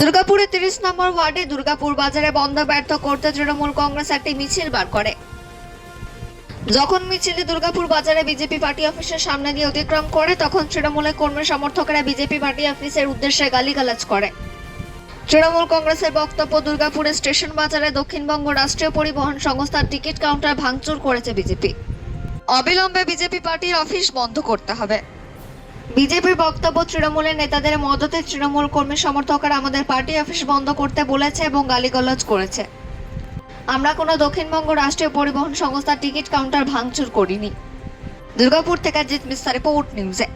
দুর্গাপুরের তিরিশ নম্বর ওয়ার্ডে দুর্গাপুর বাজারে বন্ধ ব্যর্থ করতে তৃণমূল কংগ্রেস একটি মিছিল বার করে। যখন মিছিলটি দুর্গাপুর বাজারে বিজেপি পার্টি অফিসের সামনে দিয়ে অতিক্রম করে, তখন তৃণমূলের কর্মী সমর্থকেরা বিজেপি পার্টি অফিসের উদ্দেশ্যে গালিগালাজ করে। তৃণমূল কংগ্রেসের বক্তব্য, দুর্গাপুরের স্টেশন বাজারে দক্ষিণবঙ্গ রাষ্ট্রীয় পরিবহন সংস্থার টিকিট কাউন্টার ভাঙচুর করেছে বিজেপি। অবিলম্বে বিজেপি পার্টির অফিস বন্ধ করতে হবে। বিজেপির বক্তব্য তৃণমূলের নেতাদের মদতে তৃণমূল কর্মী সমর্থকরা আমাদের পার্টি অফিস বন্ধ করতে বলেছে এবং গালিগালাজ করেছে। আমরা কোনো দক্ষিণবঙ্গ রাষ্ট্রীয় পরিবহন সংস্থার টিকিট কাউন্টার ভাঙচুর করিনি। দুর্গাপুর থেকে জিত মিস্তা রিপোর্ট নিউজে।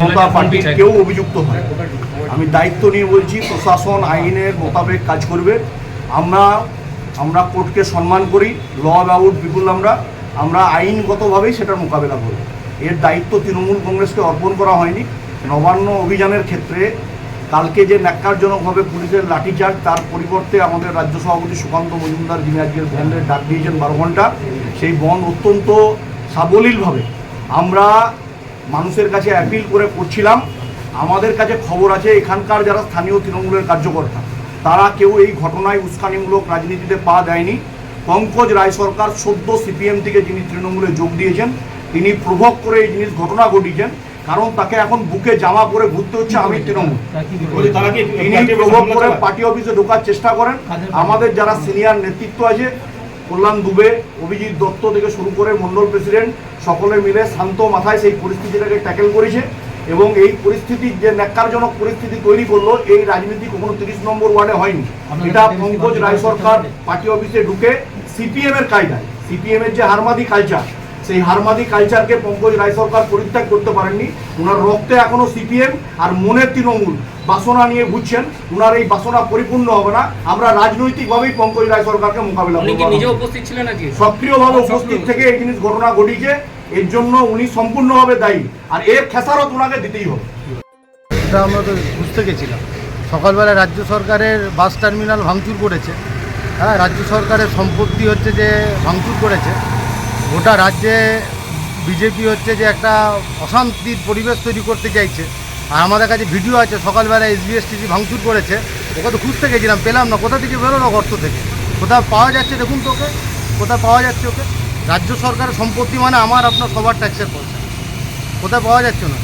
জনতা পার্টির কেউ অভিযুক্ত হয়। আমি দায়িত্ব নিয়ে বলছি প্রশাসন আইনের মোতাবেক কাজ করবে। আমরা আমরা কোর্টকে সম্মান করি ল অ্যাবাউট বিপুল আমরা আমরা আইনগতভাবেই সেটার মোকাবেলা করব। এর দায়িত্ব তৃণমূল কংগ্রেসকে অর্পণ করা হয়নি। নবান্ন অভিযানের ক্ষেত্রে কালকে যে ন্যাক্কারজনকভাবে পুলিশের লাঠিচার্জ তার পরিবর্তে আমাদের রাজ্য সভাপতি সুকান্ত মজুমদার যিনি আজকের বন্ধের ডাক দিয়েছেন বারো ঘণ্টা সেই বন্ধ অত্যন্ত সাবলীলভাবে আমরা মানুষের কাছে অ্যাপিল করে করছিলাম। আমাদের কাছে খবর আছে এখানকার যারা স্থানীয় তৃণমূলের কার্যকর্তা তারা কেউ এই ঘটনায় উস্কানিমূলক রাজনীতিতে পা দেয়নি। পঙ্কজ রায় সরকার সদ্য সিপিএম থেকে যিনি তৃণমূলে যোগ দিয়েছেন তিনি প্রভোগ করে এই জিনিস ঘটনা ঘটিয়েছেন কারণ তাকে এখন বুকে জামা পরে ঘুরতে হচ্ছে আমি তৃণমূল। তিনি প্রভোগ করে পার্টি অফিসে ঢোকার চেষ্টা করেন। আমাদের যারা সিনিয়র নেতৃত্ব আছে কল্যাণ দুবে অভিজিৎ দত্ত থেকে শুরু করে মন্ডল প্রেসিডেন্ট সকলে মিলে শান্ত মাথায় সেই পরিস্থিতিটাকে ট্যাকেল করেছে এবং এই পরিস্থিতি যে ন্যাক্কারজনক পরিস্থিতি তৈরি করল এই রাজনীতি কখনো তিরিশ নম্বর ওয়ার্ডে হয়নি। এটা পঙ্কজ রায় সরকার পার্টি অফিসে ঢুকে সিপিএম এর কায়দায় সিপিএম এর যে হারমাদি কালচার সেই হারমাদি কালচারকে পঙ্কজ রায় সরকার পরিত্যাগ করতে পারেননি। ওনার রক্তে এখনও সিপিএম আর মনের তৃণমূল বাসনা নিয়ে ঘুরছেন। ওনার এই বাসনা পরিপূর্ণ হবে না। আমরা রাজনৈতিকভাবেই পঙ্কজ রায় সরকারকে মোকাবিলা উনি কি করব নিজে উপস্থিত ছিলেন নাকি? সক্রিয়ভাবে উপস্থিত থেকে এই জিনিস ঘটনা ঘটিয়েছে এর জন্য উনি সম্পূর্ণভাবে দায়ী। আর এর খেসারত ওনাকে দিতেই হবে। এটা আমরা তো বুঝতে গেছিলাম। সকালবেলা রাজ্য সরকারের বাস টার্মিনাল ভাঙচুর করেছে। হ্যাঁ রাজ্য সরকারের সম্পত্তি হচ্ছে যে ভাঙচুর করেছে। গোটা রাজ্যে বিজেপি হচ্ছে যে একটা অশান্তির পরিবেশ তৈরি করতে চাইছে। আর আমাদের কাছে ভিডিও আছে, সকালবেলা এসবিএসটিসি ভাঙচুর করেছে। ওকে তো খুঁজতে গেছিলাম, পেলাম না, কোথা থেকে বেরোলো গর্ত থেকে? কোথাও পাওয়া যাচ্ছে দেখুন তো ওকে, কোথায় পাওয়া যাচ্ছে ওকে? রাজ্য সরকারের সম্পত্তি মানে আমার, আপনার সবার ট্যাক্সের পয়সা। কোথায় পাওয়া যাচ্ছে না